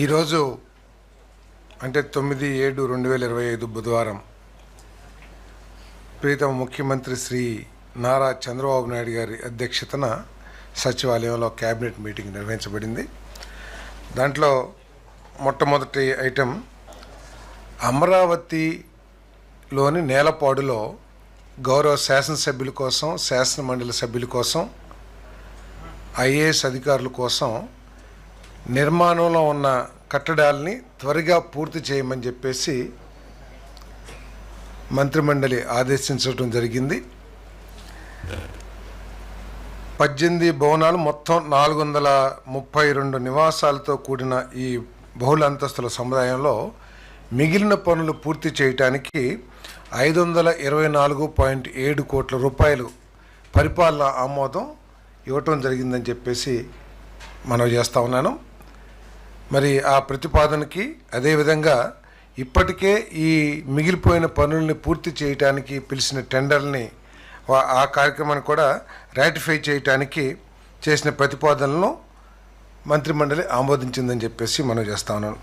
ఈరోజు అంటే తొమ్మిది ఏడు రెండు వేల ఇరవై ఐదు బుధవారం ప్రీతమ ముఖ్యమంత్రి శ్రీ నారా చంద్రబాబు నాయుడు గారి అధ్యక్షతన సచివాలయంలో క్యాబినెట్ మీటింగ్ నిర్వహించబడింది. దాంట్లో మొట్టమొదటి ఐటెం అమరావతిలోని నేలపాడులో గౌరవ శాసనసభ్యుల కోసం శాసన మండలి సభ్యుల కోసం ఐఏఎస్ అధికారుల కోసం నిర్మాణంలో ఉన్న కట్టడాల్ని త్వరగా పూర్తి చేయమని చెప్పేసి మంత్రిమండలి ఆదేశించడం జరిగింది. పద్దెనిమిది భవనాలు మొత్తం నాలుగు వందల ముప్పై రెండు నివాసాలతో కూడిన ఈ బహుళ అంతస్తుల సముదాయంలో మిగిలిన పనులు పూర్తి చేయటానికి ఐదు వందల ఇరవై నాలుగు పాయింట్ ఏడు కోట్ల రూపాయలు పరిపాలన ఆమోదం ఇవ్వటం జరిగిందని చెప్పేసి మనం చేస్తూ ఉన్నాను. మరి ఆ ప్రతిపాదనకి అదేవిధంగా ఇప్పటికే ఈ మిగిలిపోయిన పనుల్ని పూర్తి చేయటానికి పిలిచిన టెండర్ని ఆ కార్యక్రమాన్ని కూడా రాటిఫై చేయటానికి చేసిన ప్రతిపాదనలను మంత్రిమండలి ఆమోదించిందని చెప్పేసి మనం చేస్తా ఉన్నాను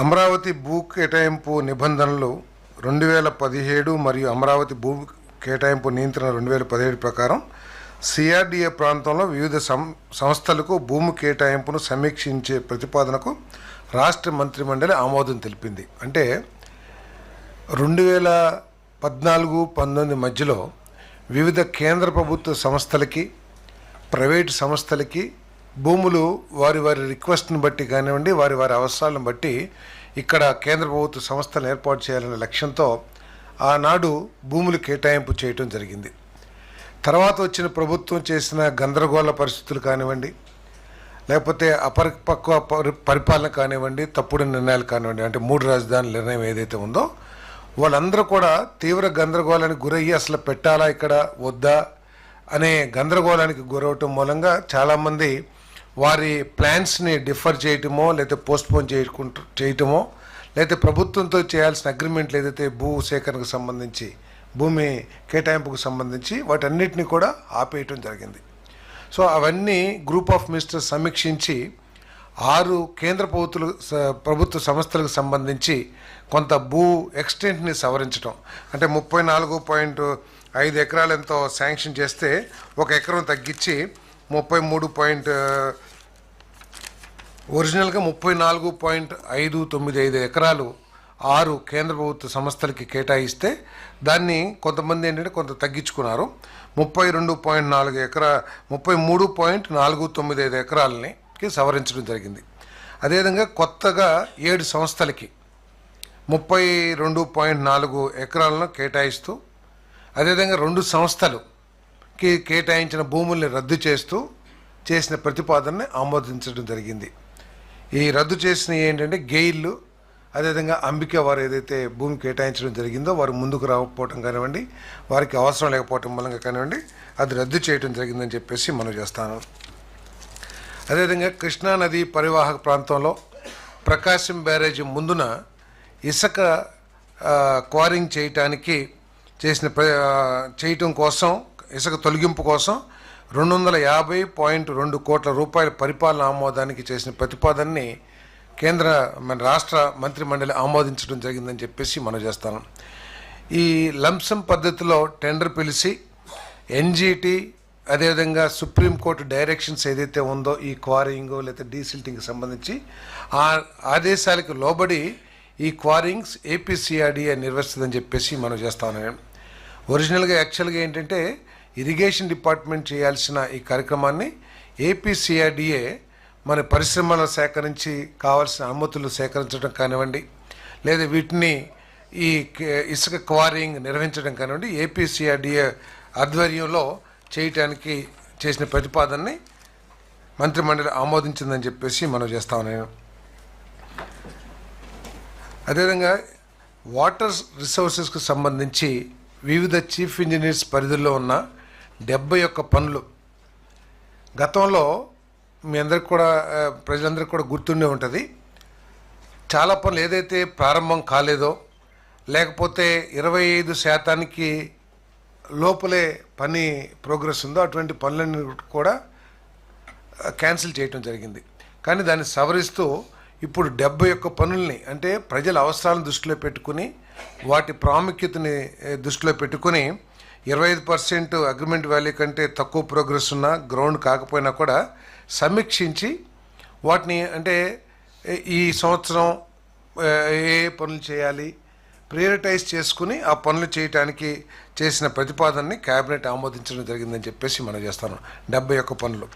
అమరావతి భూ కేటాయింపు నిబంధనలు రెండు వేల పదిహేడు మరియు అమరావతి భూ కేటాయింపు నియంత్రణ రెండు వేల పదిహేడు ప్రకారం సిఆర్డీఏ ప్రాంతంలో వివిధ సం సంస్థలకు భూమి కేటాయింపును సమీక్షించే ప్రతిపాదనకు రాష్ట్ర మంత్రిమండలి ఆమోదం తెలిపింది. అంటే రెండు వేల పద్నాలుగు పంతొమ్మిది మధ్యలో వివిధ కేంద్ర ప్రభుత్వ సంస్థలకి ప్రైవేటు సంస్థలకి భూములు వారి వారి రిక్వెస్ట్ని బట్టి కానివ్వండి వారి వారి అవసరాలను బట్టి ఇక్కడ కేంద్ర ప్రభుత్వ సంస్థలను ఏర్పాటు చేయాలనే లక్ష్యంతో ఆనాడు భూములు కేటాయింపు చేయటం జరిగింది. తర్వాత వచ్చిన ప్రభుత్వం చేసిన గందరగోళ పరిస్థితులు కానివ్వండి లేకపోతే అపరిపక్వ పరి- పరిపాలన కానివ్వండి తప్పుడు నిర్ణయాలు కానివ్వండి అంటే మూడు రాజధానుల నిర్ణయం ఏదైతే ఉందో వాళ్ళందరూ కూడా తీవ్ర గందరగోళానికి గురయ్యి అసలు పెట్టాలా ఇక్కడ వద్దా అనే గందరగోళానికి గురవటం మూలంగా చాలామంది వారి ప్లాన్స్ని డిఫర్ చేయటమో లేకపోతే పోస్ట్పోన్ చేయకుంట చేయటమో లేకపోతే ప్రభుత్వంతో చేయాల్సిన అగ్రిమెంట్లు ఏదైతే భూ సేకరణకు సంబంధించి భూమి కేటాయింపుకు సంబంధించి వాటన్నిటిని కూడా ఆపేయటం జరిగింది. సో అవన్నీ గ్రూప్ ఆఫ్ మినిస్టర్స్ సమీక్షించి ఆరు కేంద్ర ప్రభుత్వ ప్రభుత్వ సంస్థలకు సంబంధించి కొంత భూ ఎక్స్టెంట్ని సవరించడం అంటే ముప్పై నాలుగు పాయింట్ ఐదు ఎకరాలు ఎంతో శాంక్షన్ చేస్తే ఒక ఎకరం తగ్గించి ముప్పై మూడు పాయింట్ ఒరిజినల్గా ముప్పై నాలుగు పాయింట్ ఐదు తొమ్మిది ఐదు ఎకరాలు ఆరు కేంద్ర ప్రభుత్వ సంస్థలకి కేటాయిస్తే దాన్ని కొంతమంది ఏంటంటే కొంత తగ్గించుకున్నారు. ముప్పై రెండు పాయింట్ నాలుగు ఎకరా ముప్పై మూడు పాయింట్ నాలుగు తొమ్మిది ఐదు ఎకరాలని సవరించడం జరిగింది. అదేవిధంగా కొత్తగా ఏడు సంస్థలకి ముప్పై రెండు పాయింట్ నాలుగు ఎకరాలను కేటాయిస్తూ అదేవిధంగా రెండు సంస్థలుకి కేటాయించిన భూముల్ని రద్దు చేస్తూ చేసిన ప్రతిపాదనని ఆమోదించడం జరిగింది. ఈ రద్దు చేసిన ఏంటంటే గెయిళ్ళు అదేవిధంగా అంబిక వారు ఏదైతే భూమి కేటాయించడం జరిగిందో వారు ముందుకు రాకపోవటం కానివ్వండి వారికి అవసరం లేకపోవటం మూలంగా కానివ్వండి అది రద్దు చేయడం జరిగిందని చెప్పేసి మనం చేస్తాను. అదేవిధంగా కృష్ణా నది పరివాహక ప్రాంతంలో ప్రకాశం బ్యారేజీ ముందున ఇసుక క్వారింగ్ చేయటానికి చేసిన ప్ర- చేయటం కోసం ఇసుక తొలగింపు కోసం రెండు వందల యాభై పాయింట్ రెండు కోట్ల రూపాయల పరిపాలన ఆమోదానికి చేసిన ప్రతిపాదనని కేంద్ర మన రాష్ట్ర మంత్రిమండలి ఆమోదించడం జరిగిందని చెప్పేసి మనం చేస్తాను. ఈ లంసం పద్ధతిలో టెండర్ పిలిచి ఎన్జిటి అదేవిధంగా సుప్రీంకోర్టు డైరెక్షన్స్ ఏదైతే ఉందో ఈ క్వారింగ్ లేకపోతే డీసిల్టింగ్కి సంబంధించి ఆ ఆదేశాలకు లోబడి ఈ క్వారింగ్స్ ఏపీసీఆర్డీఏ నిర్వహిస్తుందని చెప్పేసి మనం చేస్తాను ఒరిజినల్గా యాక్చువల్గా ఏంటంటే ఇరిగేషన్ డిపార్ట్మెంట్ చేయాల్సిన ఈ కార్యక్రమాన్ని ఏపీసీఆర్డీఏ మన పరిశ్రమల సేకరించి కావాల్సిన అనుమతులు సేకరించడం కానివ్వండి లేదా వీటిని ఈ ఇసుక క్వారింగ్ నిర్వహించడం కానివ్వండి ఏపీసీఆర్డీఏ ఆధ్వర్యంలో చేయటానికి చేసిన ప్రతిపాదనని మంత్రిమండలి ఆమోదించిందని చెప్పేసి మనం చేస్తా నేను అదేవిధంగా వాటర్ రిసోర్సెస్కు సంబంధించి వివిధ చీఫ్ ఇంజనీర్స్ పరిధిలో ఉన్న డెబ్బై ఒక్క పనులు గతంలో మీ అందరికి కూడా ప్రజలందరికీ కూడా గుర్తుండే ఉంటుంది. చాలా పనులు ఏదైతే ప్రారంభం కాలేదో లేకపోతే ఇరవై ఐదు శాతానికి లోపలే పని ప్రోగ్రెస్ ఉందో అటువంటి పనులన్నీ కూడా క్యాన్సిల్ చేయటం జరిగింది. కానీ దాన్ని సవరిస్తూ ఇప్పుడు డెబ్బై ఒక్క పనుల్ని అంటే ప్రజల అవసరాలను దృష్టిలో పెట్టుకుని వాటి ప్రాముఖ్యతని దృష్టిలో పెట్టుకుని ఇరవై ఐదు పర్సెంట్ అగ్రిమెంట్ వాల్యూ కంటే తక్కువ ప్రోగ్రెస్ ఉన్న గ్రౌండ్ కాకపోయినా కూడా సమీక్షించి వాటిని అంటే ఈ సంవత్సరం ఏ ఏ పనులు చేయాలి ప్రియరిటైజ్ చేసుకుని ఆ పనులు చేయటానికి చేసిన ప్రతిపాదనని క్యాబినెట్ ఆమోదించడం జరిగిందని చెప్పేసి మనం చేస్తాను. డెబ్బై ఒక్క పనులు.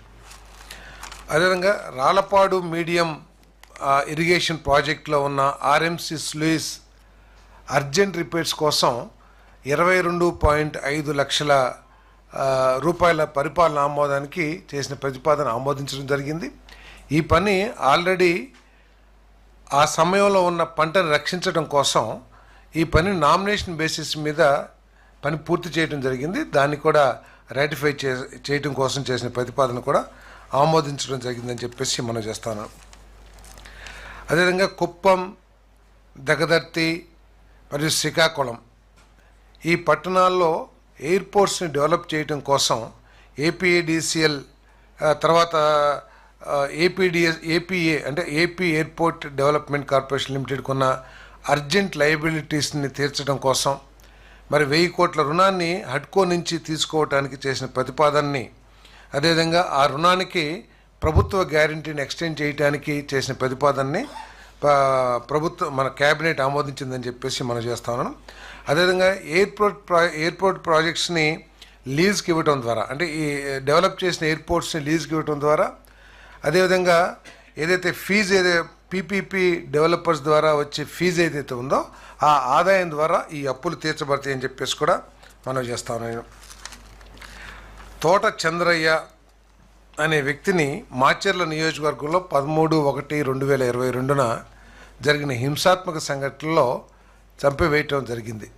అదేవిధంగా రాలపాడు మీడియం ఇరిగేషన్ ప్రాజెక్ట్లో ఉన్న ఆర్ఎంసి స్లూయిస్ అర్జెంట్ రిపేర్స్ కోసం ఇరవై రెండు పాయింట్ ఐదు లక్షల రూపాయల పరిపాలన ఆమోదానికి చేసిన ప్రతిపాదన ఆమోదించడం జరిగింది. ఈ పని ఆల్రెడీ ఆ సమయంలో ఉన్న పంటను రక్షించడం కోసం ఈ పని నామినేషన్ బేసిస్ మీద పని పూర్తి చేయడం జరిగింది. దాన్ని కూడా రాటిఫై చే చేయడం కోసం చేసిన ప్రతిపాదన కూడా ఆమోదించడం జరిగిందని చెప్పేసి మనం చేస్తాను. అదేవిధంగా కుప్పం దగదర్తి మరియు శ్రీకాకుళం ఈ పట్టణాల్లో ఎయిర్పోర్ట్స్ని డెవలప్ చేయడం కోసం ఏపీఏడిసిఎల్ తర్వాత ఏపీడిఎస్ ఏపీఏ అంటే AP airport development corporation limited కొన్న అర్జెంట్ లయబిలిటీస్ని తీర్చడం కోసం మరి వెయ్యి కోట్ల రుణాన్ని హడ్కో నుంచి తీసుకోవటానికి చేసిన ప్రతిపాదనని అదేవిధంగా ఆ రుణానికి ప్రభుత్వ గ్యారంటీని ఎక్స్టెండ్ చేయడానికి చేసిన ప్రతిపాదనని ప్రభుత్వం మన క్యాబినెట్ ఆమోదించిందని చెప్పేసి మనం చేస్తా ఉన్నాం. అదేవిధంగా ఎయిర్పోర్ట్ ప్రా ఎయిర్పోర్ట్ ప్రాజెక్ట్స్ని లీజ్కి ఇవ్వటం ద్వారా అంటే ఈ డెవలప్ చేసిన ఎయిర్పోర్ట్స్ని లీజ్కి ఇవ్వటం ద్వారా అదేవిధంగా ఏదైతే ఫీజు ఏదైతే పీపీపీ డెవలపర్స్ ద్వారా వచ్చే ఫీజు ఏదైతే ఉందో ఆ ఆదాయం ద్వారా ఈ అప్పులు తీర్చబడతాయి అని చెప్పేసి కూడా మనం చేస్తాను నేను. తోట చంద్రయ్య అనే వ్యక్తిని మాచర్ల నియోజకవర్గంలో పదమూడు ఒకటి రెండు వేల ఇరవై రెండున జరిగిన హింసాత్మక సంఘటనలో చంపివేయటం జరిగింది.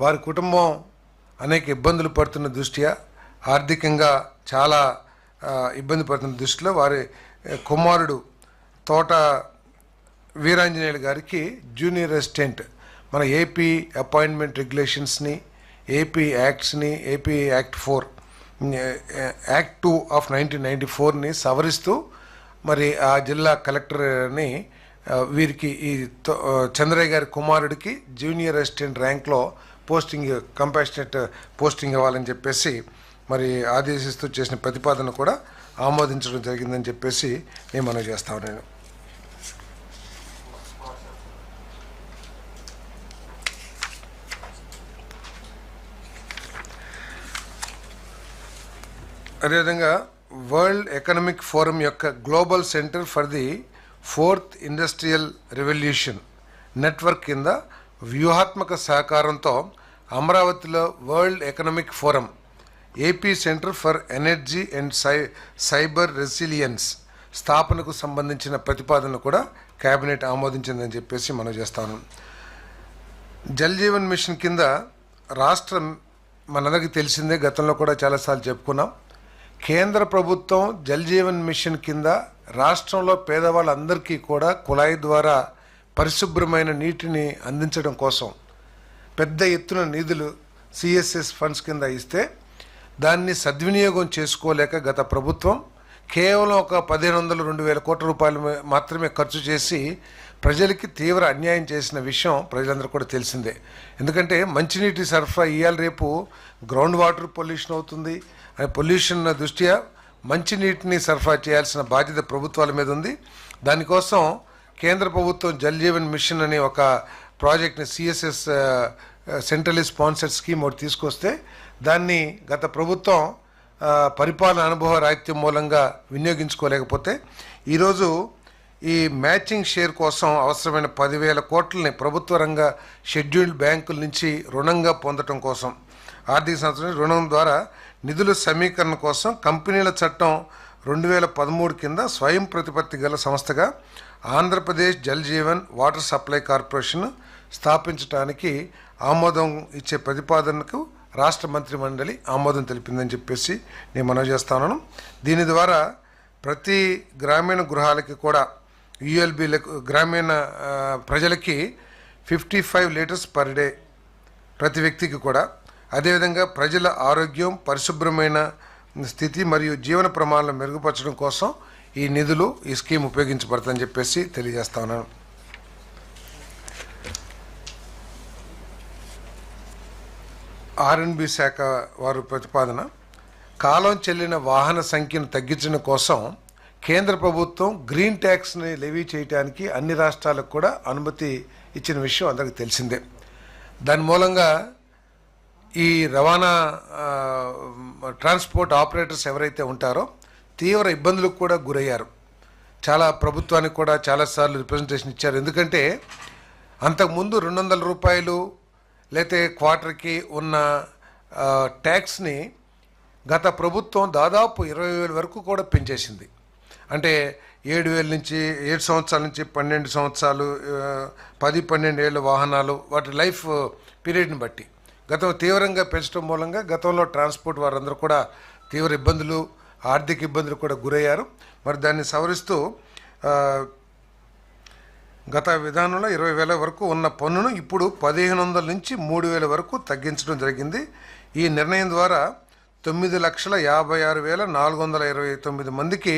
వారి కుటుంబం అనేక ఇబ్బందులు పడుతున్న దృష్ట్యా ఆర్థికంగా చాలా ఇబ్బంది పడుతున్న దృష్టిలో వారి కుమారుడు తోట వీరాంజనేయులు గారికి జూనియర్ అసిస్టెంట్ మన ఏపీ అపాయింట్మెంట్ రెగ్యులేషన్స్ని AP యాక్ట్స్ని AP act four act two of nineteen ninety ఫోర్ని సవరిస్తూ మరి ఆ జిల్లా కలెక్టర్ని వీరికి ఈ తో- చంద్రయ్య గారి కుమారుడికి జూనియర్ అసిస్టెంట్ ర్యాంక్లో పోస్టింగ్ కంపాషనెట్ పోస్టింగ్ ఇవ్వాలని చెప్పేసి మరి ఆదేశిస్తూ చేసిన ప్రతిపాదన కూడా ఆమోదించడం జరిగిందని చెప్పేసి నేను మనం చేస్తాను నేను అదేవిధంగా వరల్డ్ ఎకనామిక్ ఫోరం యొక్క global centre for the fourth industrial revolution network కింద వ్యూహాత్మక సహకారంతో అమరావతిలో world economic forum AP centre for energy and Sye cyber resilience స్థాపనకు సంబంధించిన ప్రతిపాదన కూడా కేబినెట్ ఆమోదించిందని చెప్పేసి మనం చేస్తాను. జల్ జీవన్ మిషన్ కింద రాష్ట్రం మనందరికీ తెలిసిందే గతంలో కూడా చాలాసార్లు చెప్పుకున్నాం. కేంద్ర ప్రభుత్వం జల్ జీవన్ మిషన్ కింద రాష్ట్రంలో పేదవాళ్ళందరికీ కూడా కుళాయి ద్వారా పరిశుభ్రమైన నీటిని అందించడం కోసం పెద్ద ఎత్తున నిధులు సిఎస్ఎస్ ఫండ్స్ కింద ఇస్తే దాన్ని సద్వినియోగం చేసుకోలేక గత ప్రభుత్వం కేవలం ఒక పదిహేను వందలు రెండు వేల కోట్ల రూపాయలు మాత్రమే ఖర్చు చేసి ప్రజలకి తీవ్ర అన్యాయం చేసిన విషయం ప్రజలందరూ కూడా తెలిసిందే. ఎందుకంటే మంచినీటి సరఫరా ఇవాళ రేపు గ్రౌండ్ వాటర్ పొల్యూషన్ అవుతుంది. ఆ పొల్యూషన్ దృష్ట్యా మంచినీటిని సరఫరా చేయాల్సిన బాధ్యత ప్రభుత్వాల మీద ఉంది. దానికోసం కేంద్ర ప్రభుత్వం జల్ జీవన్ మిషన్ అనే ఒక ప్రాజెక్ట్ని సిఎస్ఎస్ సెంట్రలీ స్పాన్సర్డ్ స్కీమ్ ఒకటి తీసుకొస్తే దాన్ని గత ప్రభుత్వం పరిపాలన అనుభవ రాహిత్యం మూలంగా వినియోగించుకోలేకపోతే ఈరోజు ఈ మ్యాచింగ్ షేర్ కోసం అవసరమైన పదివేల కోట్లని ప్రభుత్వ రంగ షెడ్యూల్డ్ బ్యాంకుల నుంచి రుణంగా పొందటం కోసం ఆర్థిక సంవత్సరం రుణం ద్వారా నిధుల సమీకరణ కోసం కంపెనీల చట్టం రెండు వేల పదమూడు కింద స్వయం ప్రతిపత్తి గల సంస్థగా Andhra Pradesh Jal Jeevan water supply corporation స్థాపించడానికి ఆమోదం ఇచ్చే ప్రతిపాదనకు రాష్ట్ర మంత్రి మండలి ఆమోదం తెలిపిందని చెప్పేసి నేను మనవి చేస్తాను. దీని ద్వారా ప్రతి గ్రామీణ గృహాలకి కూడా యుఎల్బీలకు గ్రామీణ ప్రజలకి fifty five litres per day ప్రతి వ్యక్తికి కూడా అదేవిధంగా ప్రజల ఆరోగ్యం పరిశుభ్రమైన స్థితి మరియు జీవన ప్రమాణాలను మెరుగుపరచడం కోసం ఈ నిధులు ఈ స్కీమ్ ఉపయోగించబడుతుందని చెప్పేసి తెలియజేస్తా ఉన్నాను. ఆర్ఎన్బి శాఖ వారు ప్రతిపాదన కాలం చెల్లిన వాహన సంఖ్యను తగ్గించడం కోసం కేంద్ర ప్రభుత్వం గ్రీన్ ట్యాక్స్ని లెవీ చేయడానికి అన్ని రాష్ట్రాలకు కూడా అనుమతి ఇచ్చిన విషయం అందరికీ తెలిసిందే. దాని మూలంగా ఈ రవాణా ట్రాన్స్పోర్ట్ ఆపరేటర్స్ ఎవరైతే ఉంటారో తీవ్ర ఇబ్బందులకు కూడా గురయ్యారు. చాలా ప్రభుత్వానికి కూడా చాలాసార్లు రిప్రజెంటేషన్ ఇచ్చారు. ఎందుకంటే అంతకుముందు రెండు వందల రూపాయలు లేతే క్వార్టర్కి ఉన్న ట్యాక్స్ని గత ప్రభుత్వం దాదాపు ఇరవై వేల వరకు కూడా పెంచేసింది. అంటే ఏడు వేల నుంచి ఏడు సంవత్సరాల నుంచి పన్నెండు సంవత్సరాలు పది పన్నెండు ఏళ్ళ వాహనాలు వాటి లైఫ్ పీరియడ్ని బట్టి. గతం తీవ్రంగా పెంచడం మూలంగా గతంలో ట్రాన్స్పోర్ట్ వారందరూ కూడా తీవ్ర ఇబ్బందులు ఆర్థిక ఇబ్బందులు కూడా గురయ్యారు. మరి దాన్ని సవరిస్తూ గత విధానంలో ఇరవై వేల వరకు ఉన్న పన్నును ఇప్పుడు పదిహేను వందల నుంచి మూడు వేల వరకు తగ్గించడం జరిగింది. ఈ నిర్ణయం ద్వారా తొమ్మిది లక్షల యాభై ఆరు వేల నాలుగు వందల ఇరవై తొమ్మిది మందికి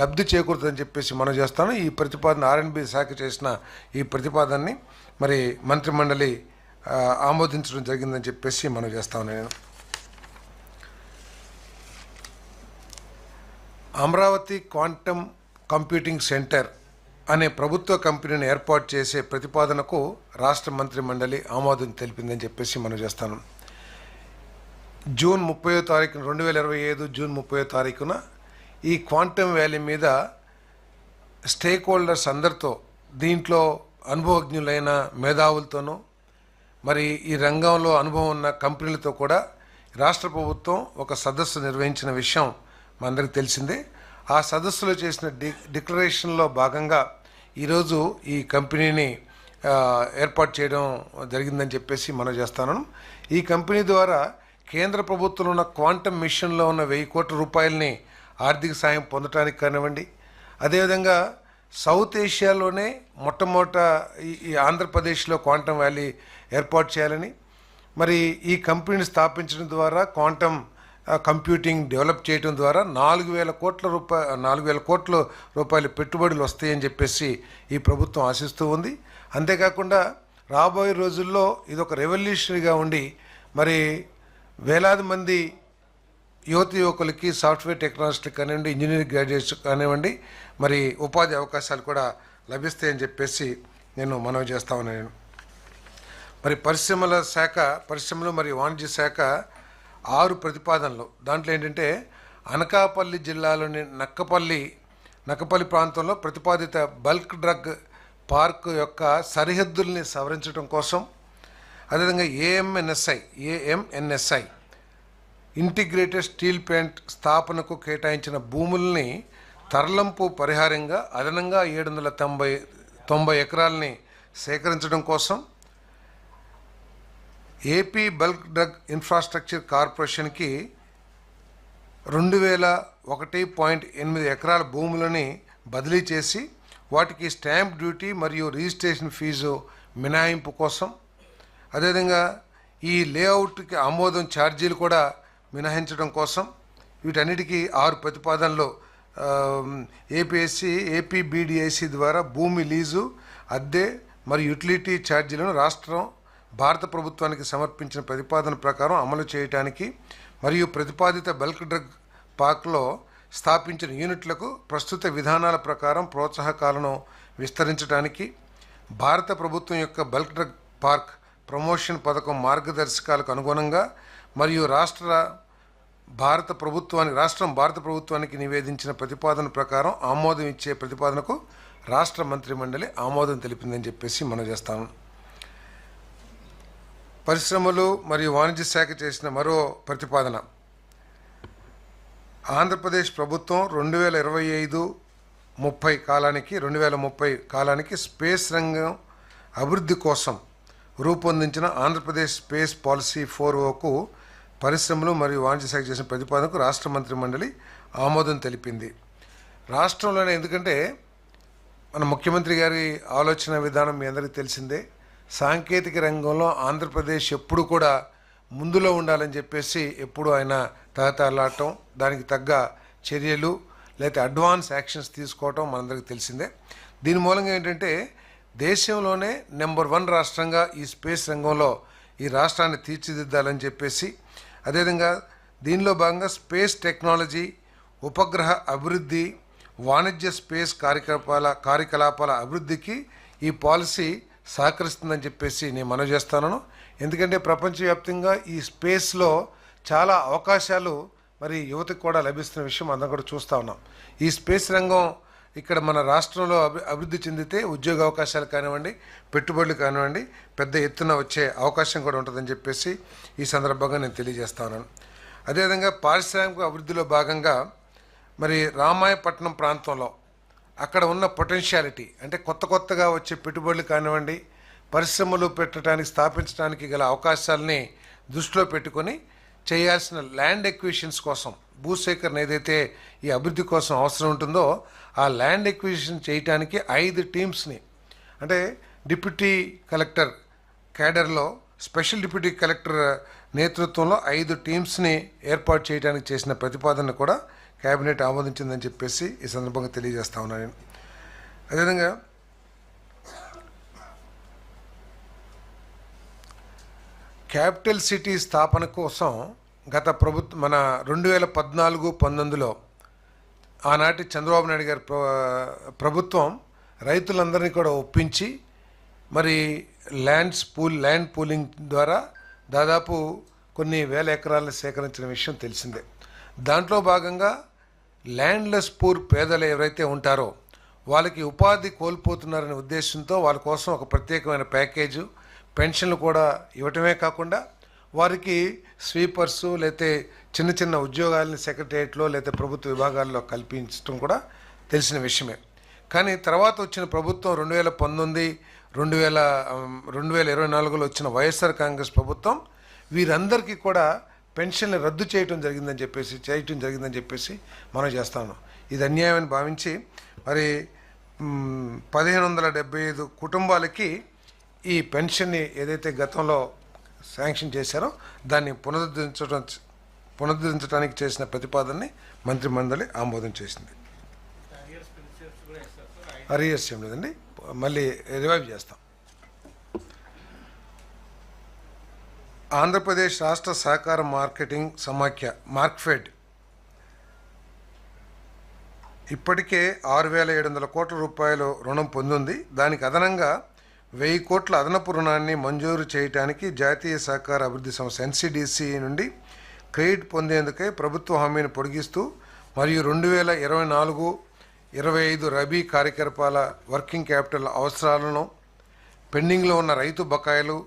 లబ్ధి చేకూరుతుందని చెప్పేసి మనం చేస్తాను. ఈ ప్రతిపాదన ఆర్ఎన్బి శాఖ చేసిన ఈ ప్రతిపాదనని మరి మంత్రిమండలి ఆమోదించడం జరిగిందని చెప్పేసి మనం చేస్తాను నేను. అమరావతి క్వాంటమ్ కంప్యూటింగ్ సెంటర్ అనే ప్రభుత్వ కంపెనీని ఏర్పాటు చేసే ప్రతిపాదనకు రాష్ట్ర మంత్రి మండలి ఆమోదం తెలిపిందని చెప్పేసి మనం చేస్తాను. జూన్ ముప్పయో తారీఖున రెండు వేల ఇరవై ఐదు జూన్ ముప్పయో తారీఖున ఈ క్వాంటమ్ వ్యాలీ మీద స్టేక్ హోల్డర్స్ అందరితో దీంట్లో అనుభవజ్ఞులైన మేధావులతోనూ మరి ఈ రంగంలో అనుభవం ఉన్న కంపెనీలతో కూడా రాష్ట్ర ప్రభుత్వం ఒక సదస్సు నిర్వహించిన విషయం మనందరికి తెలిసిందే. ఆ సదస్సులో చేసిన డి డిక్లరేషన్లో భాగంగా ఈరోజు ఈ కంపెనీని ఏర్పాటు చేయడం జరిగిందని చెప్పేసి మనం చేస్తాను. ఈ కంపెనీ ద్వారా కేంద్ర ప్రభుత్వంలో ఉన్న క్వాంటమ్ మిషన్లో ఉన్న వెయ్యి కోట్ల రూపాయలని ఆర్థిక సాయం పొందడానికి కానివ్వండి అదేవిధంగా సౌత్ ఏషియాలోనే మొట్టమొదట ఈ ఈ ఆంధ్రప్రదేశ్లో క్వాంటమ్ వ్యాలీ ఏర్పాటు చేయాలని. మరి ఈ కంపెనీని స్థాపించడం ద్వారా క్వాంటమ్ కంప్యూటింగ్ డెవలప్ చేయడం ద్వారా నాలుగు వేల కోట్ల రూపాయ నాలుగు వేల కోట్ల రూపాయల పెట్టుబడులు వస్తాయని చెప్పేసి ఈ ప్రభుత్వం ఆశిస్తూ ఉంది. అంతేకాకుండా రాబోయే రోజుల్లో ఇది ఒక రెవల్యూషనరీగా ఉండి మరి వేలాది మంది యువత యువకులకి సాఫ్ట్వేర్ టెక్నాలజిస్ట్ కానివ్వండి ఇంజనీరింగ్ గ్రాడ్యుయేట్స్ కానివ్వండి మరి ఉపాధి అవకాశాలు కూడా లభిస్తాయని చెప్పేసి నేను మనవి చేస్తా ఉన్నాను. మరి పరిశ్రమల శాఖ పరిశ్రమలు మరియు వాణిజ్య శాఖ ఆరు ప్రతిపాదనలు. దాంట్లో ఏంటంటే అనకాపల్లి జిల్లాలోని నక్కపల్లి నక్కపల్లి ప్రాంతంలో ప్రతిపాదిత బల్క్ డ్రగ్ పార్క్ యొక్క సరిహద్దుల్ని సవరించడం కోసం అదేవిధంగా AMNSI AMNSI integrated steel plant స్థాపనకు కేటాయించిన భూముల్ని తరలింపు పరిహారంగా అదనంగా ఏడు వందల తొంభై తొంభై ఎకరాలని సేకరించడం కోసం ఏపీ బల్క్ డ్రగ్ ఇన్ఫ్రాస్ట్రక్చర్ కార్పొరేషన్కి రెండు వేల ఒకటి పాయింట్ ఎనిమిది ఎకరాల భూములని బదిలీ చేసి వాటికి స్టాంప్ డ్యూటీ మరియు రిజిస్ట్రేషన్ ఫీజు మినహాయింపు కోసం అదేవిధంగా ఈ లేఅవుట్కి ఆమోదం ఛార్జీలు కూడా మినహాయించడం కోసం వీటన్నిటికీ ఆరు ప్రతిపాదనలు ఏపీఎస్సి ఏపీబీడిఎస్సి ద్వారా భూమి లీజు అద్దె మరియు యుటిలిటీ ఛార్జీలను రాష్ట్రం భారత ప్రభుత్వానికి సమర్పించిన ప్రతిపాదన ప్రకారం అమలు చేయడానికి మరియు ప్రతిపాదిత బల్క్ డ్రగ్ పార్క్లో స్థాపించిన యూనిట్లకు ప్రస్తుత విధానాల ప్రకారం ప్రోత్సాహకాలను విస్తరించడానికి భారత ప్రభుత్వం యొక్క బల్క్ డ్రగ్ పార్క్ ప్రమోషన్ పథకం మార్గదర్శకాలకు అనుగుణంగా మరియు రాష్ట్ర భారత ప్రభుత్వానికి రాష్ట్రం భారత ప్రభుత్వానికి నివేదించిన ప్రతిపాదన ప్రకారం ఆమోదం ఇచ్చే ప్రతిపాదనకు రాష్ట్ర మంత్రి మండలి ఆమోదం తెలిపిందని చెప్పేసి మనం చేస్తాము పరిశ్రమలు మరియు వాణిజ్య శాఖ చేసిన మరో ప్రతిపాదన. ఆంధ్రప్రదేశ్ ప్రభుత్వం రెండు వేల ఇరవై ఐదు ముప్పై కాలానికి రెండు వేల ముప్పై కాలానికి స్పేస్ రంగం అభివృద్ధి కోసం రూపొందించిన ఆంధ్రప్రదేశ్ స్పేస్ పాలసీ ఫోర్ ఓకు పరిశ్రమలు మరియు వాణిజ్య శాఖ చేసిన ప్రతిపాదనకు రాష్ట్ర మంత్రి మండలి ఆమోదం తెలిపింది. రాష్ట్రంలోనే ఎందుకంటే మన ముఖ్యమంత్రి గారి ఆలోచన విధానం మీ అందరికీ తెలిసిందే. సాంకేతిక రంగంలో ఆంధ్రప్రదేశ్ ఎప్పుడు కూడా ముందులో ఉండాలని చెప్పేసి ఎప్పుడు ఆయన తహతలాడటం దానికి తగ్గ చర్యలు లేకపోతే అడ్వాన్స్ యాక్షన్స్ తీసుకోవటం మనందరికీ తెలిసిందే. దీని మూలంగా ఏంటంటే దేశంలోనే నెంబర్ వన్ రాష్ట్రంగా ఈ స్పేస్ రంగంలో ఈ రాష్ట్రాన్ని తీర్చిదిద్దాలని చెప్పేసి అదేవిధంగా దీనిలో భాగంగా స్పేస్ టెక్నాలజీ ఉపగ్రహ అభివృద్ధి వాణిజ్య స్పేస్ కార్యకలాపాల కార్యకలాపాల అభివృద్ధికి ఈ పాలసీ సహకరిస్తుందని చెప్పేసి నేను మనవి చేస్తాను. ఎందుకంటే ప్రపంచవ్యాప్తంగా ఈ స్పేస్లో చాలా అవకాశాలు మరి యువతకు కూడా లభిస్తున్న విషయం అందరం కూడా చూస్తూ ఉన్నాం. ఈ స్పేస్ రంగం ఇక్కడ మన రాష్ట్రంలో అభి అభివృద్ధి చెందితే ఉద్యోగ అవకాశాలు కానివ్వండి పెట్టుబడులు కానివ్వండి పెద్ద ఎత్తున వచ్చే అవకాశం కూడా ఉంటుందని చెప్పేసి ఈ సందర్భంగా నేను తెలియజేస్తా ఉన్నాను. అదేవిధంగా పారిశ్రామిక అభివృద్ధిలో భాగంగా మరి రామాయపట్నం ప్రాంతంలో అక్కడ ఉన్న పొటెన్షియాలిటీ అంటే కొత్త కొత్తగా వచ్చే పెట్టుబడులు కానివ్వండి పరిశ్రమలు పెట్టడానికి స్థాపించడానికి గల అవకాశాలని దృష్టిలో పెట్టుకొని చేయాల్సిన ల్యాండ్ ఎక్విజిషన్స్ కోసం భూసేకరణ ఏదైతే ఈ అభివృద్ధి కోసం అవసరం ఉంటుందో ఆ ల్యాండ్ ఎక్విజిషన్ చేయటానికి ఐదు టీమ్స్ని అంటే డిప్యూటీ కలెక్టర్ క్యాడర్లో స్పెషల్ డిప్యూటీ కలెక్టర్ నేతృత్వంలో ఐదు టీమ్స్ని ఏర్పాటు చేయడానికి చేసిన ప్రతిపాదన కూడా కేబినెట్ ఆమోదించిందని చెప్పేసి ఈ సందర్భంగా తెలియజేస్తా ఉన్నాను నేను. అదేవిధంగా క్యాపిటల్ సిటీ స్థాపన కోసం గత ప్రభుత్వ మన రెండు వేల పద్నాలుగు పంతొమ్మిదిలో ఆనాటి చంద్రబాబు నాయుడు గారి ప్ర- ప్రభుత్వం రైతులందరినీ కూడా ఒప్పించి మరి ల్యాండ్స్ పూల్ ల్యాండ్ పూలింగ్ ద్వారా దాదాపు కొన్ని వేల ఎకరాలను సేకరించిన విషయం తెలిసిందే. దాంట్లో భాగంగా ల్యాండ్లెస్ పూర్ పేదలు ఎవరైతే ఉంటారో వాళ్ళకి ఉపాధి కోల్పోతున్నారనే ఉద్దేశంతో వాళ్ళ కోసం ఒక ప్రత్యేకమైన ప్యాకేజు పెన్షన్లు కూడా ఇవ్వటమే కాకుండా వారికి స్వీపర్స్ లేతే చిన్న చిన్న ఉద్యోగాలని సెక్రటరియట్లో లేతే ప్రభుత్వ విభాగాల్లో కల్పించడం కూడా తెలిసిన విషయమే. కానీ తర్వాత వచ్చిన ప్రభుత్వం రెండు వేల పంతొమ్మిది రెండు వేల రెండు వేల ఇరవై నాలుగులో వచ్చిన వైఎస్ఆర్ కాంగ్రెస్ ప్రభుత్వం వీరందరికీ కూడా పెన్షన్లు రద్దు చేయటం జరిగిందని చెప్పేసి చేయటం జరిగిందని చెప్పేసి మనం చేస్తాను ఇది అన్యాయమని భావించి మరి పదిహేను వందల డెబ్బై ఐదు కుటుంబాలకి ఈ పెన్షన్ని ఏదైతే గతంలో శాంక్షన్ చేశారో దాన్ని పునరుద్ధరించడం పునరుద్ధరించడానికి చేసిన ప్రతిపాదనని మంత్రి మండలి ఆమోదం చేసింది. అరియర్స్ ఏం లేదండి. మళ్ళీ రివైవ్ చేస్తాం. ఆంధ్రప్రదేశ్ రాష్ట్ర సహకార మార్కెటింగ్ సమాఖ్య మార్క్ఫెడ్. ఇప్పటికే ఆరు వేల ఏడు వందల కోట్ల రూపాయలు రుణం పొందింది. దానికి అదనంగా వెయ్యి కోట్ల అదనపు రుణాన్ని మంజూరు చేయడానికి జాతీయ సహకార అభివృద్ధి సంస్థ ఎన్సిడిసి నుండి క్రెడిట్ పొందేందుకై ప్రభుత్వ హామీని పొడిగిస్తూ మరియు రెండు వేల ఇరవై నాలుగు ఇరవై ఐదు రబీ కార్యకలాపాల వర్కింగ్ క్యాపిటల్ అవసరాలను పెండింగ్లో ఉన్న రైతు బకాయిలు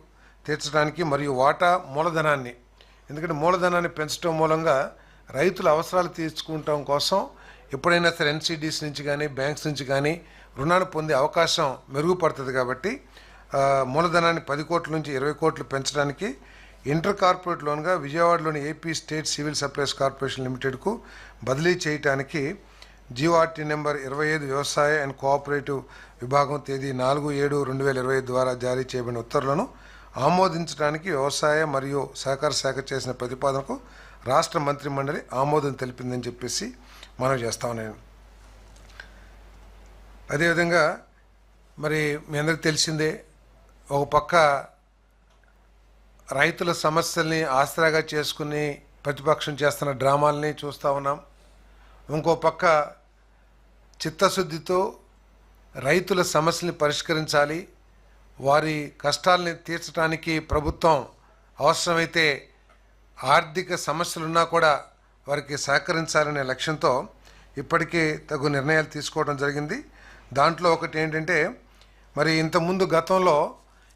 తీర్చడానికి మరియు వాటా మూలధనాన్ని. ఎందుకంటే మూలధనాన్ని పెంచడం మూలంగా రైతుల అవసరాలు తీర్చుకుంటాం కోసం ఎప్పుడైనా సరే ఎన్సీడీస్ నుంచి కానీ బ్యాంక్స్ నుంచి కానీ రుణాలు పొందే అవకాశం మెరుగుపడుతుంది కాబట్టి మూలధనాన్ని పది కోట్ల నుంచి ఇరవై కోట్లు పెంచడానికి ఇంటర్ కార్పొరేట్ లోన్గా విజయవాడలోని AP state civil supplies corporation లిమిటెడ్కు బదిలీ చేయడానికి జీఓఆర్టీ నెంబర్ ఇరవై ఐదు వ్యవసాయ అండ్ కోఆపరేటివ్ విభాగం తేదీ నాలుగు ఏడు రెండు వేల ఇరవై ఐదు ద్వారా జారీ చేయబడిన ఉత్తర్వులను ఆమోదించడానికి వ్యవసాయ మరియు సహకార శాఖ చేసిన ప్రతిపాదనకు రాష్ట్ర మంత్రి మండలి ఆమోదం తెలిపిందని చెప్పేసి మనం చేస్తాం నేను అదేవిధంగా మరి మీ అందరికి తెలిసిందే ఒక పక్క రైతుల సమస్యల్ని ఆసరాగా చేసుకుని ప్రతిపక్షం చేస్తున్న డ్రామాల్ని చూస్తూ ఉన్నాం. ఇంకో పక్క చిత్తశుద్ధితో రైతుల సమస్యల్ని పరిష్కరించాలి వారి కష్టాలని తీర్చడానికి ప్రభుత్వం అవసరమైతే ఆర్థిక సమస్యలున్నా కూడా వారికి సహకరించాలనే లక్ష్యంతో ఇప్పటికే తగు నిర్ణయాలు తీసుకోవడం జరిగింది. దాంట్లో ఒకటి ఏంటంటే మరి ఇంతకుముందు గతంలో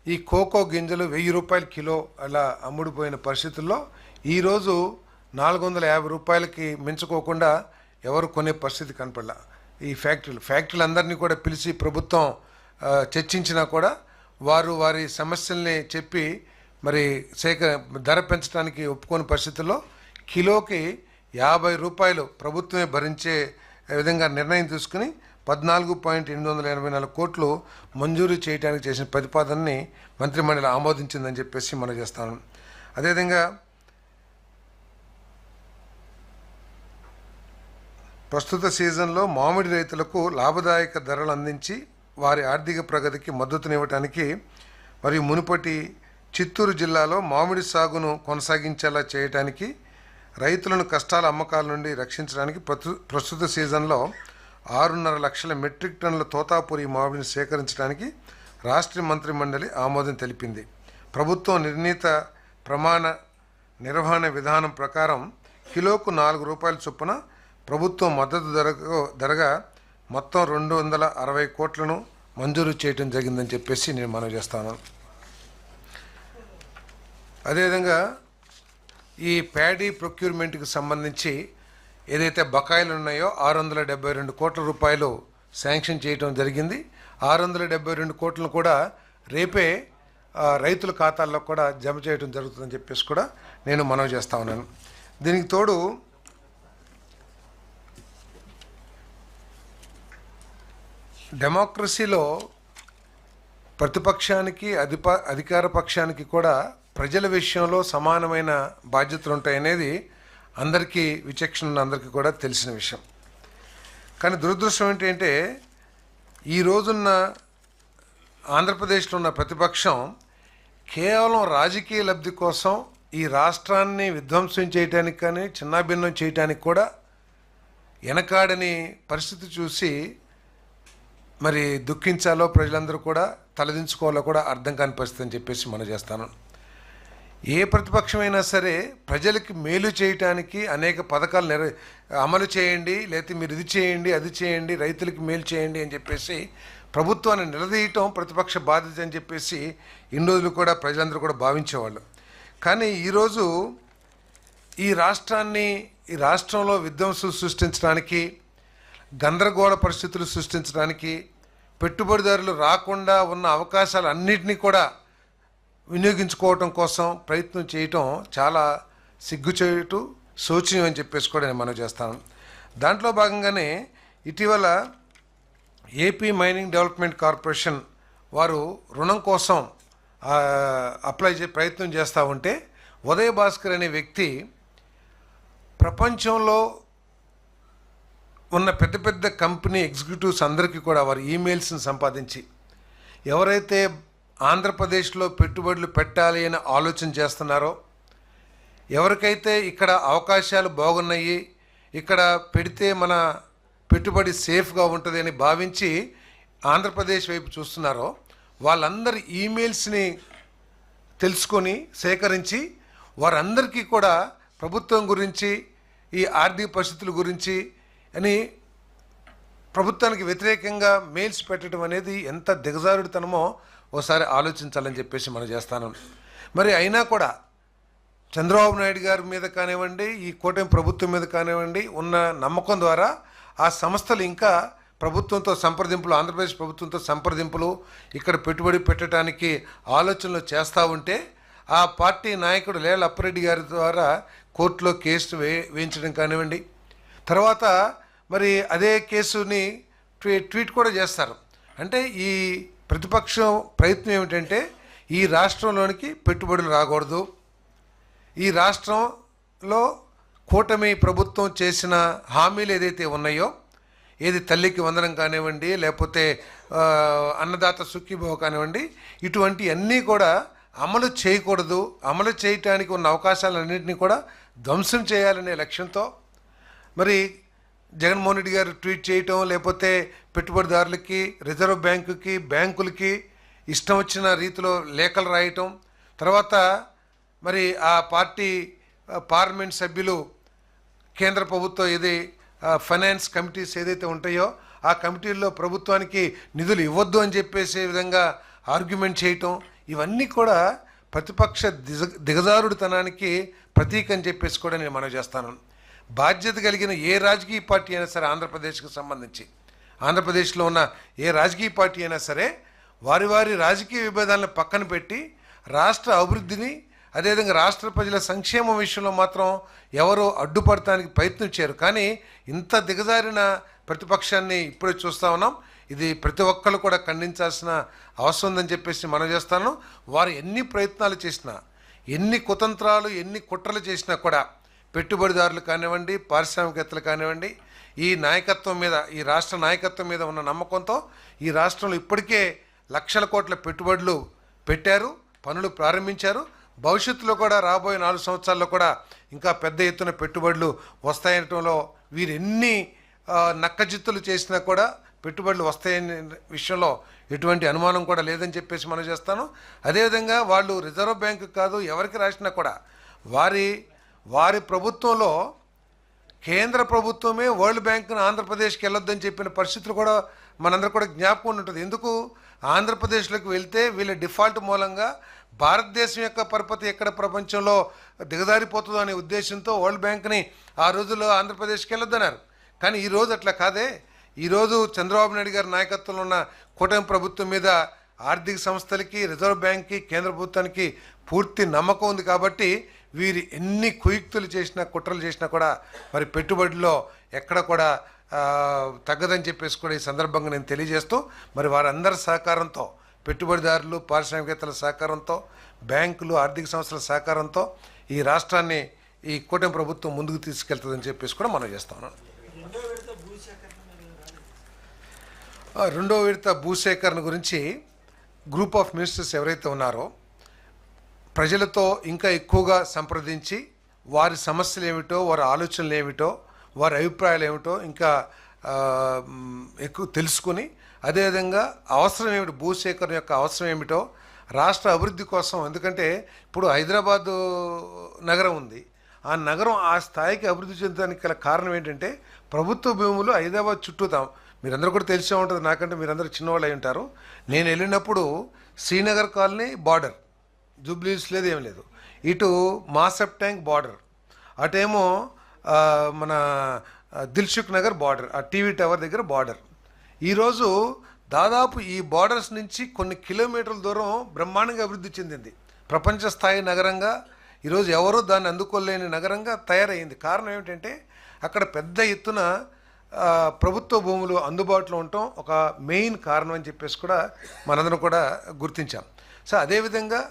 ఈ కోకో గింజలు వెయ్యి రూపాయల కిలో అలా అమ్ముడుపోయిన పరిస్థితుల్లో ఈరోజు నాలుగు వందల యాభై రూపాయలకి మించుకోకుండా ఎవరు కొనే పరిస్థితి కనపడలా. ఈ ఫ్యాక్టరీలు ఫ్యాక్టరీలు అందరినీ కూడా పిలిచి ప్రభుత్వం చర్చించినా కూడా వారు వారి సమస్యల్ని చెప్పి మరి సేకర ధర పెంచడానికి ఒప్పుకోని పరిస్థితుల్లో కిలోకి యాభై రూపాయలు ప్రభుత్వమే భరించే విధంగా నిర్ణయం తీసుకుని పద్నాలుగు పాయింట్ ఎనిమిది వందల ఎనభై నాలుగు కోట్లు మంజూరు చేయడానికి చేసిన ప్రతిపాదనని మంత్రిమండలి ఆమోదించిందని చెప్పేసి మనం చేస్తాను అదేవిధంగా ప్రస్తుత సీజన్లో మామిడి రైతులకు లాభదాయక ధరలు అందించి వారి ఆర్థిక ప్రగతికి మద్దతునివ్వటానికి మరియు మునుపటి చిత్తూరు జిల్లాలో మామిడి సాగును కొనసాగించేలా చేయటానికి రైతులను కష్టాల అమ్మకాల నుండి రక్షించడానికి ప్రస్తుత సీజన్లో ఆరున్నర లక్షల మెట్రిక్ టన్నుల తోతాపురి మామిడిని సేకరించడానికి రాష్ట్ర మంత్రి మండలి ఆమోదం తెలిపింది. ప్రభుత్వం నిర్ణీత ప్రమాణ నిర్వహణ విధానం ప్రకారం కిలోకు నాలుగు రూపాయల చొప్పున ప్రభుత్వం మద్దతు ధరకు ధరగా మొత్తం రెండు వందల అరవై కోట్లను మంజూరు చేయటం జరిగిందని చెప్పేసి నేను మనవి చేస్తాను అదేవిధంగా ఈ ప్యాడీ ప్రొక్యూర్మెంట్కి సంబంధించి ఏదైతే బకాయిలు ఉన్నాయో ఆరు వందల డెబ్బై రెండు కోట్ల రూపాయలు శాంక్షన్ చేయటం జరిగింది. ఆరు వందల డెబ్బై రెండు కోట్లను కూడా రేపే రైతుల ఖాతాల్లో కూడా జమ చేయడం జరుగుతుందని చెప్పేసి కూడా నేను మనవి చేస్తా ఉన్నాను. దీనికి తోడు డెమోక్రసీలో ప్రతిపక్షానికి అధిప అధికార పక్షానికి కూడా ప్రజల విషయంలో సమానమైన బాధ్యతలు ఉంటాయనేది అందరికీ విచక్షణ అందరికీ కూడా తెలిసిన విషయం. కానీ దురదృష్టం ఏంటంటే ఈ రోజున్న ఆంధ్రప్రదేశ్లో ఉన్న ప్రతిపక్షం కేవలం రాజకీయ లబ్ధి కోసం ఈ రాష్ట్రాన్ని విధ్వంసం చేయటానికి కానీ చిన్నాభిన్నం చేయటానికి కూడా వెనకాడని పరిస్థితి చూసి మరి దుఃఖించాలో ప్రజలందరూ కూడా తలదించుకోవాలో కూడా అర్థం కాని పరిస్థితి అని చెప్పేసి మనం చేస్తాను. ఏ ప్రతిపక్షమైనా సరే ప్రజలకి మేలు చేయటానికి అనేక పథకాలు నెర అమలు చేయండి లేకపోతే మీరు ఇది చేయండి అది చేయండి రైతులకి మేలు చేయండి అని చెప్పేసి ప్రభుత్వాన్ని నిలదీయటం ప్రతిపక్ష బాధ్యత అని చెప్పేసి ఇన్ని రోజులు కూడా ప్రజలందరూ కూడా భావించేవాళ్ళు. కానీ ఈరోజు ఈ రాష్ట్రాన్ని ఈ రాష్ట్రంలో విధ్వంసం సృష్టించడానికి గందరగోళ పరిస్థితులు సృష్టించడానికి పెట్టుబడిదారులు రాకుండా ఉన్న అవకాశాలు అన్నిటినీ కూడా వినియోగించుకోవటం కోసం ప్రయత్నం చేయటం చాలా సిగ్గుచేయటం శోచనీయం అని చెప్పేసి కూడా నేను మనం చేస్తాను దాంట్లో భాగంగానే ఇటీవల ఏపీ మైనింగ్ డెవలప్మెంట్ కార్పొరేషన్ వారు రుణం కోసం అప్లై చే ప్రయత్నం చేస్తూ ఉంటే ఉదయ భాస్కర్ అనే వ్యక్తి ప్రపంచంలో ఉన్న పెద్ద పెద్ద కంపెనీ ఎగ్జిక్యూటివ్స్ అందరికీ కూడా వారి ఈమెయిల్స్ని సంపాదించి ఎవరైతే ఆంధ్రప్రదేశ్లో పెట్టుబడులు పెట్టాలి అని ఆలోచన చేస్తున్నారో ఎవరికైతే ఇక్కడ అవకాశాలు బాగున్నాయి ఇక్కడ పెడితే మన పెట్టుబడి సేఫ్గా ఉంటుంది అని భావించి ఆంధ్రప్రదేశ్ వైపు చూస్తున్నారో వాళ్ళందరి ఈమెయిల్స్ని తెలుసుకొని సేకరించి వారందరికీ కూడా ప్రభుత్వం గురించి ఈ ఆర్థిక పరిస్థితుల గురించి అని ప్రభుత్వానికి వ్యతిరేకంగా మెయిల్స్ పెట్టడం అనేది ఎంత దిగజారుడితనమో ఓసారి ఆలోచించాలని చెప్పేసి మనం చేస్తాను. మరి అయినా కూడా చంద్రబాబు నాయుడు గారి మీద కానివ్వండి ఈ కూటమి ప్రభుత్వం మీద కానివ్వండి ఉన్న నమ్మకం ద్వారా ఆ సంస్థలు ఇంకా ప్రభుత్వంతో సంప్రదింపులు ఆంధ్రప్రదేశ్ ప్రభుత్వంతో సంప్రదింపులు ఇక్కడ పెట్టుబడి పెట్టడానికి ఆలోచనలు చేస్తూ ఉంటే ఆ పార్టీ నాయకుడు లేల అప్పారెడ్డి గారి ద్వారా కోర్టులో కేసు వే వేయించడం కానివ్వండి. తర్వాత మరి అదే కేసుని ట్వీ ట్వీట్ కూడా చేస్తారు. అంటే ఈ ప్రతిపక్షం ప్రయత్నం ఏమిటంటే ఈ రాష్ట్రంలోనికి పెట్టుబడులు రాకూడదు. ఈ రాష్ట్రంలో కూటమి ప్రభుత్వం చేసిన హామీలు ఏదైతే ఉన్నాయో ఏది తల్లికి వందనం కానివ్వండి లేకపోతే అన్నదాత సుఖీభవ కానివ్వండి ఇటువంటి అన్నీ కూడా అమలు చేయకూడదు. అమలు చేయటానికి ఉన్న అవకాశాలన్నింటినీ కూడా ధ్వంసం చేయాలనే లక్ష్యంతో. మరి జగన్మోహన్ రెడ్డి గారు ట్వీట్ చేయటం లేకపోతే పెట్టుబడిదారులకి రిజర్వ్ బ్యాంకుకి బ్యాంకులకి ఇష్టం వచ్చిన రీతిలో లేఖలు రాయటం. తర్వాత మరి ఆ పార్టీ పార్లమెంట్ సభ్యులు కేంద్ర ప్రభుత్వం ఏది ఫైనాన్స్ కమిటీస్ ఏదైతే ఉంటాయో ఆ కమిటీల్లో ప్రభుత్వానికి నిధులు ఇవ్వద్దు అని చెప్పేసే విధంగా ఆర్గ్యుమెంట్ చేయటం. ఇవన్నీ కూడా ప్రతిపక్ష దిగ దిగజారుడితనానికి ప్రతీక అని చెప్పేసి కూడా నేను మనవి చేస్తాను. బాధ్యత కలిగిన ఏ రాజకీయ పార్టీ అయినా సరే ఆంధ్రప్రదేశ్కి సంబంధించి. ఆంధ్రప్రదేశ్లో ఉన్న ఏ రాజకీయ పార్టీ అయినా సరే వారి వారి రాజకీయ విభేదాలను పక్కన పెట్టి రాష్ట్ర అభివృద్ధిని అదేవిధంగా రాష్ట్ర ప్రజల సంక్షేమం విషయంలో మాత్రం ఎవరో అడ్డుపడటానికి ప్రయత్నం చేయరు కానీ ఇంత దిగజారిన ప్రతిపక్షాన్ని ఇప్పుడే చూస్తా ఉన్నాం. ఇది ప్రతి ఒక్కరు కూడా ఖండించాల్సిన అవసరం ఉందని చెప్పేసి మనం చేస్తాను వారు ఎన్ని ప్రయత్నాలు చేసినా ఎన్ని కుతంత్రాలు ఎన్ని కుట్రలు చేసినా కూడా పెట్టుబడిదారులు కానివ్వండి పారిశ్రామికవేత్తలు కానివ్వండి ఈ నాయకత్వం మీద ఈ రాష్ట్ర నాయకత్వం మీద ఉన్న నమ్మకంతో ఈ రాష్ట్రంలో ఇప్పటికే లక్షల కోట్ల పెట్టుబడులు పెట్టారు పనులు ప్రారంభించారు. భవిష్యత్తులో కూడా రాబోయే నాలుగు సంవత్సరాల్లో కూడా ఇంకా పెద్ద ఎత్తున పెట్టుబడులు వస్తాయనటంలో వీరు ఎన్ని నక్కజిత్తులు చేసినా కూడా పెట్టుబడులు వస్తాయనే విషయంలో ఎటువంటి అనుమానం కూడా లేదని చెప్పేసి మనం చేస్తాను. అదేవిధంగా వాళ్ళు రిజర్వ్ బ్యాంకు కాదు ఎవరికి రాసినా కూడా వారి వారి ప్రభుత్వంలో కేంద్ర ప్రభుత్వమే వరల్డ్ బ్యాంక్ను ఆంధ్రప్రదేశ్కి వెళ్ళొద్దని చెప్పిన పరిస్థితులు కూడా మనందరూ కూడా జ్ఞాపకం ఉంటుంది ఎందుకు? ఆంధ్రప్రదేశ్లోకి వెళ్తే వీళ్ళ డిఫాల్ట్ మూలంగా భారతదేశం యొక్క పరపతి ఎక్కడ ప్రపంచంలో దిగదారిపోతుందో అనే ఉద్దేశంతో వరల్డ్ బ్యాంక్ని ఆ రోజుల్లో ఆంధ్రప్రదేశ్కి వెళ్ళొద్దన్నారు. కానీ ఈ రోజు అట్లా కాదే. ఈరోజు చంద్రబాబు నాయుడు గారి నాయకత్వంలో ఉన్న కూటమి ప్రభుత్వం మీద ఆర్థిక సంస్థలకి రిజర్వ్ బ్యాంక్కి కేంద్ర ప్రభుత్వానికి పూర్తి నమ్మకం ఉంది కాబట్టి వీరు ఎన్ని కుయుక్తులు చేసినా కుట్రలు చేసినా కూడా మరి పెట్టుబడిలో ఎక్కడ కూడా తగ్గదని చెప్పేసి కూడా ఈ సందర్భంగా నేను తెలియజేస్తూ మరి వారందరి సహకారంతో పెట్టుబడిదారులు పారిశ్రామికేతల సహకారంతో బ్యాంకులు ఆర్థిక సంస్థల సహకారంతో ఈ రాష్ట్రాన్ని ఈ కూటమి ప్రభుత్వం ముందుకు తీసుకెళ్తుందని చెప్పేసి కూడా మనం చేస్తా రెండో విడత భూసేకరణ గురించి గ్రూప్ ఆఫ్ మినిస్టర్స్ ఎవరైతే ఉన్నారో ప్రజలతో ఇంకా ఎక్కువగా సంప్రదించి వారి సమస్యలు ఏమిటో వారి ఆలోచనలు ఏమిటో వారి అభిప్రాయాలు ఏమిటో ఇంకా ఎక్కువ తెలుసుకుని అదేవిధంగా అవసరం ఏమిటి భూసేకరణ యొక్క అవసరం ఏమిటో రాష్ట్ర అభివృద్ధి కోసం ఎందుకంటే ఇప్పుడు హైదరాబాదు నగరం ఉంది. ఆ నగరం ఆ స్థాయికి అభివృద్ధి చెందడానికి గల కారణం ఏంటంటే ప్రభుత్వ భూములు హైదరాబాద్ చుట్టూతాం మీరందరూ కూడా తెలిసే ఉంటుంది నాకంటే మీరందరూ చిన్నవాళ్ళు అయి ఉంటారు. నేను వెళ్ళినప్పుడు శ్రీనగర్ కాలనీ బార్డర్. జూబ్లీస్ లేదు ఏం లేదు. ఇటు మాసప్ ట్యాంక్ బార్డర్. అటేమో మన ఆ, దిల్సుఖ్ నగర్ బార్డర్ ఆ టీవీ టవర్ దగ్గర బార్డర్. ఈరోజు దాదాపు ఈ బార్డర్స్ నుంచి కొన్ని కిలోమీటర్ల దూరం బ్రహ్మాండంగా అభివృద్ధి చెందింది. ప్రపంచ స్థాయి నగరంగా ఈరోజు ఎవరూ దాన్ని అందుకోలేని నగరంగా తయారైంది కారణం ఏమిటంటే అక్కడ పెద్ద ఎత్తున ప్రభుత్వ భూములు అందుబాటులో ఉండటం ఒక మెయిన్ కారణం అని చెప్పేసి కూడా మనందరం కూడా గుర్తించాం. సో అదేవిధంగా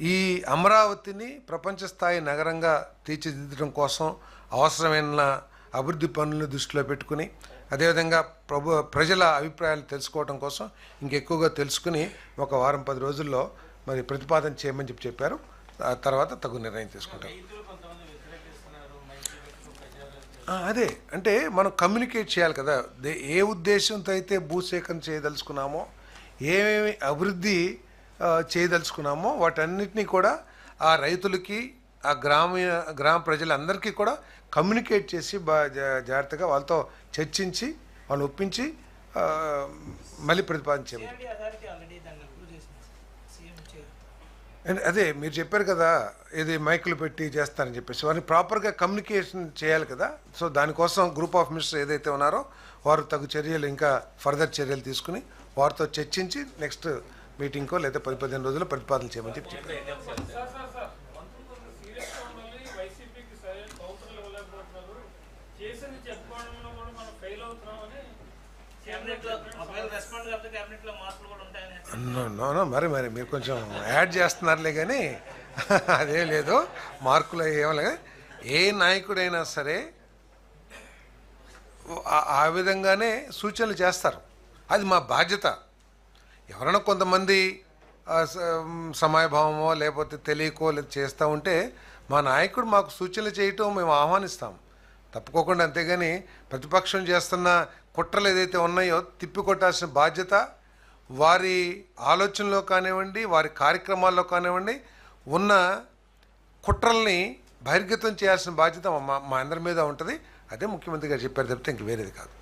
ఈ అమరావతిని ప్రపంచ స్థాయి నగరంగా తీర్చిదిద్దడం కోసం అవసరమైన అభివృద్ధి పనులను దృష్టిలో పెట్టుకుని అదేవిధంగా ప్రభు ప్రజల అభిప్రాయాలు తెలుసుకోవడం కోసం ఇంకెక్కువగా తెలుసుకుని ఒక వారం పది రోజుల్లో మరి ప్రతిపాదన చేయమని చెప్పి చెప్పారు. ఆ తర్వాత తగు నిర్ణయం తీసుకుంటాం. అదే. అంటే మనం కమ్యూనికేట్ చేయాలి కదా. ఏ ఉద్దేశంతో అయితే భూసేకరణ చేయదలుచుకున్నామో ఏమేమి అభివృద్ధి చేయదలుచుకున్నామో వాటన్నిటినీ కూడా ఆ రైతులకి ఆ గ్రామీణ గ్రామ ప్రజలందరికీ కూడా కమ్యూనికేట్ చేసి బా జాగ్రత్తగా వాళ్ళతో చర్చించి వాళ్ళు ఒప్పించి మళ్ళీ అండ్ అదే మీరు చెప్పారు కదా ఇది మైకులు పెట్టి చేస్తారని చెప్పేసి. వారిని ప్రాపర్గా కమ్యూనికేషన్ చేయాలి కదా. సో దానికోసం గ్రూప్ ఆఫ్ మినిస్టర్ ఏదైతే ఉన్నారో వారు తగు చర్యలు ఇంకా ఫర్దర్ చర్యలు తీసుకుని వారితో చర్చించి నెక్స్ట్ మీటింగ్కో లేదా పది పదిహేను రోజుల్లో ప్రతిపాదన చేయమని చెప్పి చెప్పారు. మరి మరి మీరు కొంచెం యాడ్ చేస్తున్నారులే కానీ అదే లేదు. మార్కులు ఏం ఏ నాయకుడైనా సరే ఆ విధంగానే సూచనలు చేస్తారు. అది మా బాధ్యత. ఎవరైనా కొంతమంది సమయభావమో లేకపోతే తెలియకో లేదా చేస్తూ ఉంటే మా నాయకుడు మాకు సూచనలు చేయటం మేము ఆహ్వానిస్తాం. తప్పుకోకుండా అంతేగాని ప్రతిపక్షం చేస్తున్న కుట్రలు ఏదైతే ఉన్నాయో తిప్పికొట్టాల్సిన బాధ్యత వారి ఆలోచనలో కానివ్వండి వారి కార్యక్రమాల్లో కానివ్వండి ఉన్న కుట్రల్ని బహిర్గతం చేయాల్సిన బాధ్యత మా మా అందరి మీద ఉంటుంది. అదే ముఖ్యమంత్రి గారు చెప్పారు తప్పితే ఇంక వేరేది కాదు.